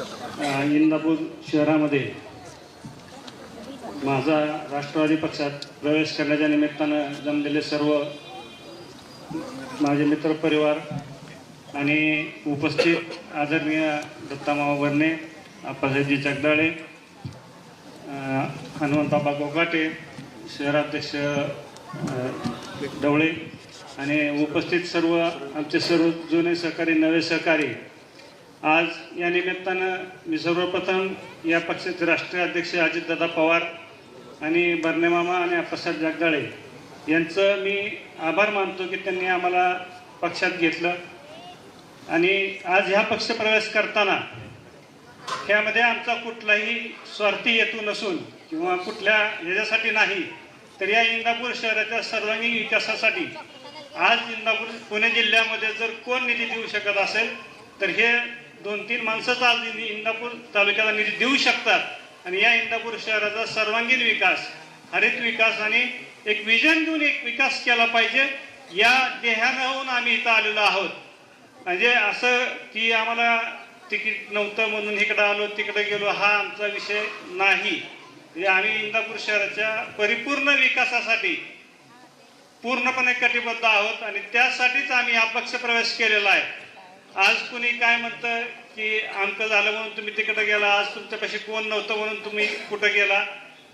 इंदापूर शहरामध्ये माझा राष्ट्रवादी पक्षात प्रवेश करण्याच्या निमित्तानं जमलेले सर्व माझे मित्रपरिवार आणि उपस्थित आदरणीय दत्तामावा वरणे अप्पासाहेबजी जगदाळे हनुमंताबा गोकाटे शहराध्यक्ष अ, ढवळे आणि उपस्थित सर्व आमचे सर्व जुने सहकारी नवे सहकारी आज या निमित्तानं मी सर्वप्रथम या पक्षाचे राष्ट्रीय अध्यक्ष अजितदादा पवार आणि बर्नेमामा आणि आप्पासाहेब जगदाळे यांचं मी आभार मानतो की त्यांनी आम्हाला पक्षात घेतलं. आणि आज ह्या पक्षप्रवेश करताना ह्यामध्ये आमचा कुठलाही स्वार्थी हेतू नसून किंवा कुठल्या ह्याच्यासाठी नाही तर या इंदापूर शहराच्या सर्वांगीण विकासासाठी आज इंदापूर पुणे जिल्ह्यामध्ये जर कोण निधी देऊ शकत असेल तर हे दोन तीन माणसंच आज इंदापूर तालुक्याला निधी देऊ शकतात. आणि या इंदापूर शहराचा सर्वांगीण विकास हरित विकास आणि एक विजन घेऊन एक विकास केला पाहिजे या ध्येयानं होऊन आम्ही इथं आलेलो आहोत. म्हणजे असं की आम्हाला तिकीट नव्हतं म्हणून इकडं आलो तिकडे गेलो हा आमचा विषय नाही. म्हणजे आम्ही इंदापूर शहराच्या परिपूर्ण विकासासाठी पूर्णपणे कटिबद्ध आहोत आणि त्यासाठीच आम्ही हा पक्ष प्रवेश केलेला आहे. आज कुणी काय म्हणतं की आमचं झालं म्हणून तुम्ही तिकडे गेला आज तुमच्यापाशी कोण नव्हतं म्हणून तुम्ही कुठं गेला?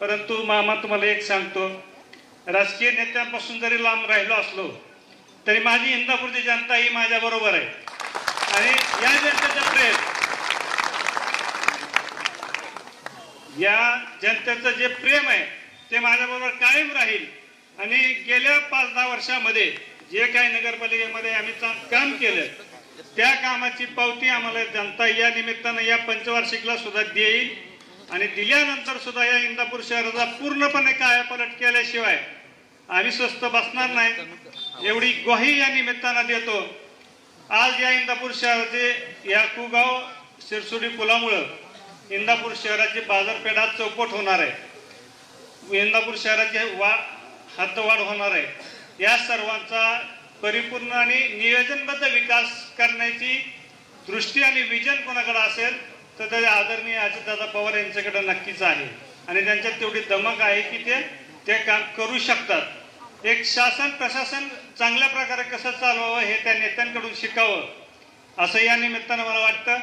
परंतु मामा तुम्हाला एक सांगतो राजकीय नेत्यांपासून जरी लांब राहिलो असलो तरी माझी इंदापूरची जनता ही माझ्या बरोबर आहे. आणि या जनतेचं प्रेम या जनतेचं जे प्रेम आहे ते माझ्याबरोबर कायम राहील. आणि गेल्या पाच दहा वर्षामध्ये जे काही नगरपालिकेमध्ये आम्ही काम केलं त्या कामाची पावती आम्हाला जनता या निमित्तानं या पंचवार्षिकला सुद्धा देईल. आणि दिल्यानंतर सुद्धा या इंदापूर शहराचा पूर्णपणे कायापलट केल्याशिवाय आम्ही स्वस्त बसणार नाही. एवढी ग्वाही या निमित्तानं देतो. आज या इंदापूर शहराचे या कुगाव शिरसुडी पुलामुळं इंदापूर शहराची बाजारपेठ आज चौपट होणार आहे. इंदापूर शहराची वा हद्दवाढ होणार आहे. या सर्वांचा परिपूर्ण आणि नियोजनबद्ध विकास करण्याची दृष्टी आणि विजन कोणाकडे असेल तर ते आदरणीय अजितदादा पवार यांच्याकडे नक्कीच आहे. आणि त्यांच्यात तेवढी दमक आहे की ते ते काम करू शकतात. एक शासन प्रशासन चांगल्या प्रकारे कसं चालवावं हे त्या नेत्यांकडून शिकावं असं या निमित्तानं मला वाटतं.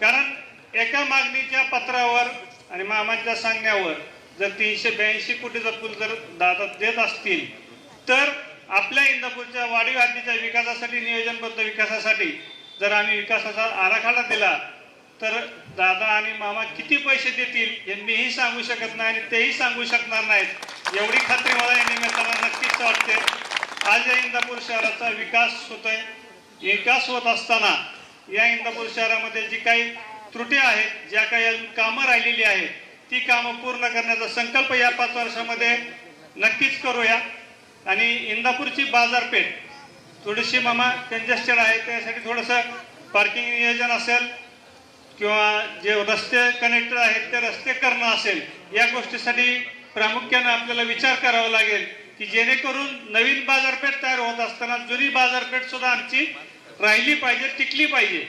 कारण एका मागणीच्या पत्रावर आणि मामांच्या सांगण्यावर जर तीनशे ब्याऐंशी कोटीचा पूल जर दादा देत असतील तर आपल्या इंदापूरच्या वाढीव हद्दीच्या विकासासाठी नियोजनबद्ध विकासासाठी जर आम्ही विकासाचा आराखडा दिला तर दादा आणि मामा किती पैसे देतील हे मीही सांगू शकत नाही आणि तेही सांगू शकणार नाहीत. एवढी खात्री मला या निमित्तानं नक्कीच वाटते. आज या इंदापूर शहराचा विकास होतोय. विकास होत असताना या इंदापूर शहरामध्ये जी काही त्रुटी आहेत ज्या काही अजून कामं राहिलेली आहेत ती कामं पूर्ण करण्याचा संकल्प या पाच वर्षामध्ये नक्कीच करूया. आणि इंदापूरची बाजारपेठ थोडीशी मामा कंजेस्टेड आहे त्यासाठी थोडंसं पार्किंग नियोजन असेल किंवा जे रस्ते कनेक्टेड आहेत ते रस्ते करणं असेल या गोष्टीसाठी प्रामुख्याने आपल्याला विचार करावा लागेल की जेणेकरून नवीन बाजारपेठ तयार होत असताना जुनी बाजारपेठ सुद्धा आमची राहिली पाहिजे टिकली पाहिजे.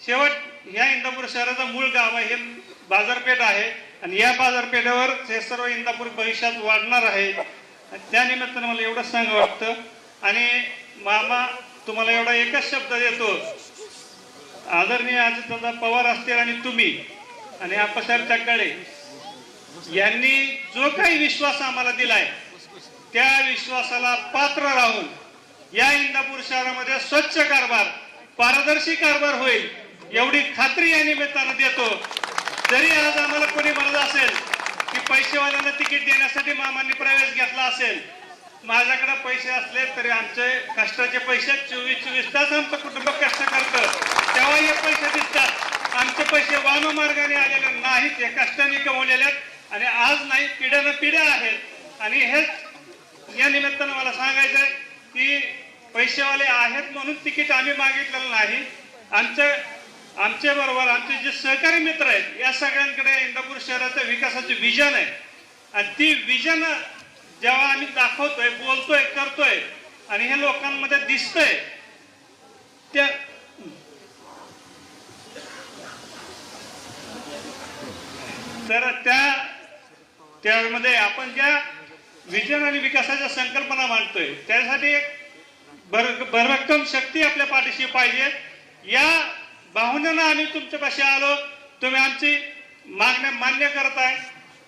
शेवट ह्या इंदापूर शहराचं मूळ गाव आहे हे बाजारपेठ आहे आणि या बाजारपेठेवर हे सर्व इंदापूर भविष्यात वाढणार आहे. त्या निमित्तानं मला एवढंच सांगा वाटतं. आणि मामा तुम्हाला एवढा एकच शब्द देतो. आदरणीय अजितदादा पवार असतील आणि तुम्ही आणि आप्पासाहेब जगदाळे यांनी जो काही विश्वास आम्हाला दिलाय त्या विश्वासाला पात्र राहून या इंदापूर शहरामध्ये स्वच्छ कारभार पारदर्शी कारभार होईल एवढी खात्री या निमित्तानं देतो. जरी आज आम्हाला कोणी म्हणत असेल पैसेवाल्यांना तिकीट देण्यासाठी मामांनी प्रवेश घेतला असेल. माझ्याकडे पैसे असले तरी आमचे कष्टाचे पैसे चोवीस चोवीस तास आमचं कुटुंब कष्ट करतं. तेव्हा हे पैसे दिसतात. आमचे पैसे वाममार्गाने आलेले नाहीत हे कष्टाने कमवलेले आहेत. आणि आज नाही पिढ्यानं पिढ्या आहेत. आणि हेच या निमित्तानं मला सांगायचं आहे की पैसेवाले आहेत म्हणून तिकीट आम्ही मागितलेलं नाही. आमचं आमच्या बरोबर आमचे जे सहकारी मित्र आहेत या सगळ्यांकडे इंदापूर शहराचं विकासाचे विजन आहे. आणि ती विजन जेव्हा आम्ही दाखवतोय बोलतोय करतोय आणि हे लोकांमध्ये दिसतंय त्या तर त्या त्यामध्ये आपण ज्या विजन आणि विकासाच्या संकल्पना मांडतोय त्यासाठी एक भर भरभक्कम शक्ती आपल्या पाठीशी पाहिजे. या भावनेनं आम्ही तुमच्यापाशी आलो. तुम्ही आमची मागण्या मान्य करताय.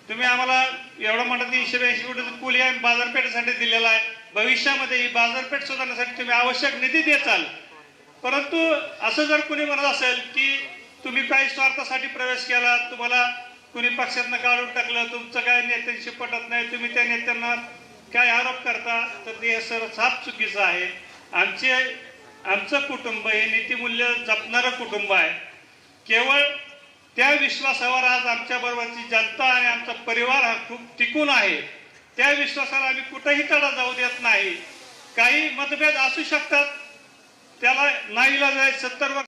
तुम्ही आम्हाला एवढं म्हणत एकशे ब्याऐंशी कोटीचं पूल या बाजारपेठेसाठी दिलेला आहे. भविष्यामध्ये ही बाजारपेठ सुधारण्यासाठी तुम्ही आवश्यक निधी देचाल परंतु असं जर कोणी म्हणत असेल की तुम्ही काही स्वार्थासाठी प्रवेश केला तुम्हाला कुणी पक्षातनं काढून टाकलं तुमचं काय नेत्यांशी पटत नाही तुम्ही त्या नेत्यांना काय आरोप करता तर ते सर साफ चुकीचं आहे. आमचे आमचं कुटुंब हे नीतिमूल्य जपणारं कुटुंब आहे. केवळ त्या विश्वासावर आज आमच्या बरोबरची जनता आणि आमचा परिवार हा खूप टिकून आहे. त्या विश्वासाला आम्ही कुठेही तडा जाऊ देत नाही. काही मतभेद असू शकतात. त्याला नाही आहे सत्तर वर्ष